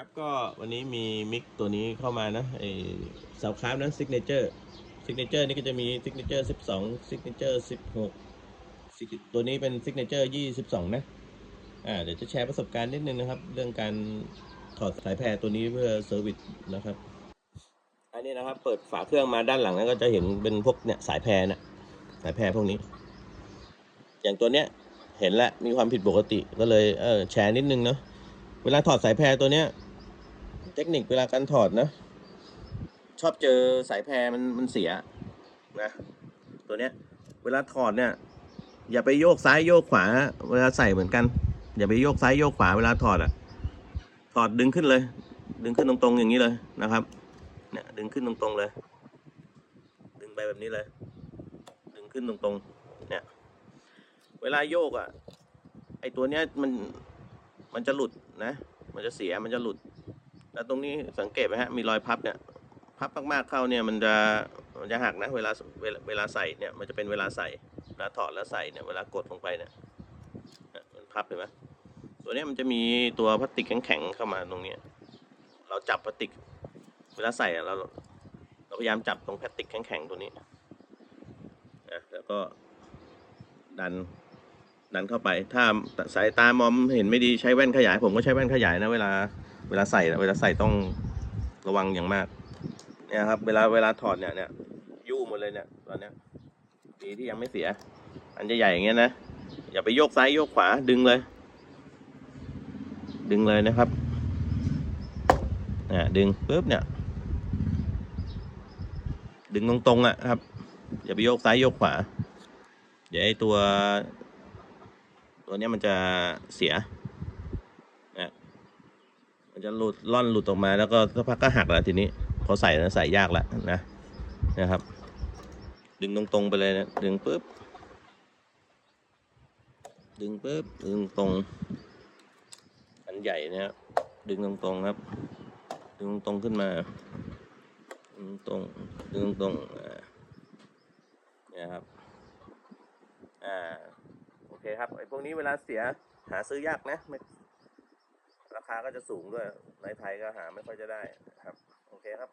ครับก็วันนี้มีมิกตัวนี้เข้ามานะไอเสาคราฟนะซิกเนเจอร์ซิกเนเจอร์นี่ก็จะมีซิกเนเจอร์สิบสองซิกเนเจอร์สิบหกตัวนี้เป็นซิกเนเจอร์ยี่สิบสองนะอ่าเดี๋ยวจะแชร์ประสบการณ์นิดนึงนะครับ เรื่องการถอดสายแพรตัวนี้เพื่อเซอร์วิสนะครับ อันนี้นะครับ เปิดฝาเครื่องมาด้านหลังแล้วก็จะเห็นเป็นพวกเนี่ยสายแพรนะสายแพรพวกนี้ อย่างตัวเนี้ยเห็นแล้วมีความผิดปกติก็เลยเออแชร์นิดนึงเนาะเวลาถอดสายแพรตัวเนี้ย เทคนิคเวลาการถอดนะ ชอบเจอสายแพรมันมันเสียนะตัวเนี้ย เวลาถอดเนี่ย อย่าไปโยกซ้ายโยกขวา เวลาใส่เหมือนกัน อย่าไปโยกซ้ายโยกขวาเวลาถอดอะถอดดึงขึ้นเลย ดึงขึ้นตรงๆอย่างนี้เลยนะครับ เนี่ยดึงขึ้นตรงๆเลย ดึงไปแบบนี้เลย ดึงขึ้นตรงๆ เนี่ย เวลาโยกอะไอตัวเนี้ยมันมันจะหลุดนะ มันจะเสียมันจะหลุด แล้วตรงนี้สังเกตไหมฮะมีรอยพับเนี่ยพับมากๆเข้าเนี่ยมันจะมันจะหักนะเวลาเวลาใส่เนี่ยมันจะเป็นเวลาใส่เวลาถอดแล้วใส่เนี่ยเวลากดลงไปเนี่ยมันพับเห็นไหมตัวนี้มันจะมีตัวพลาสติกแข็งๆเข้ามาตรงเนี้ยเราจับพลาสติก เวลาใส่เราเราพยายามจับตรงพลาสติกแข็งๆตัวนี้นะแล้วก็ดันดันเข้าไป ถ้าสายตามอมเห็นไม่ดีใช้แว่นขยาย ผมก็ใช้แว่นขยายนะเวลา เวลาใส่เวลาใส่ต้องระวังอย่างมาก เนี่ยครับ เวลาเวลาถอดเนี่ยเนี่ยยู่หมดเลยเนี่ยตอนเนี้ยดีที่ยังไม่เสีย อันใหญ่ๆอย่างเงี้ยนะอย่าไปโยกซ้ายโยกขวาดึงเลย ดึงเลยนะครับอ่าดึงปุ๊บเนี่ย ดึงตรงๆอะครับ อย่าไปโยกซ้ายโยกขวา เดี๋ยวไอ้ตัว ตัวเนี้ยมันจะเสีย มันจะหลุดล่อนหลุดออกมาแล้วก็สักพักก็หักแล้วทีนี้พอใส่แล้วใส่ยากแล้วนะนะครับ ดึงตรงๆไปเลยนะดึงปุ๊บดึงปุ๊บดึงตรงอันใหญ่นะครับดึงตรงๆครับ ดึงตรงขึ้นมาดึงตรงดึงตรงเนี่ยครับอ่าโอเคครับไอ้พวกนี้เวลาเสียหาซื้อยากนะไม่ ราคาก็จะสูงด้วยในไทยก็หาไม่ค่อยจะได้ครับ โอเคครับ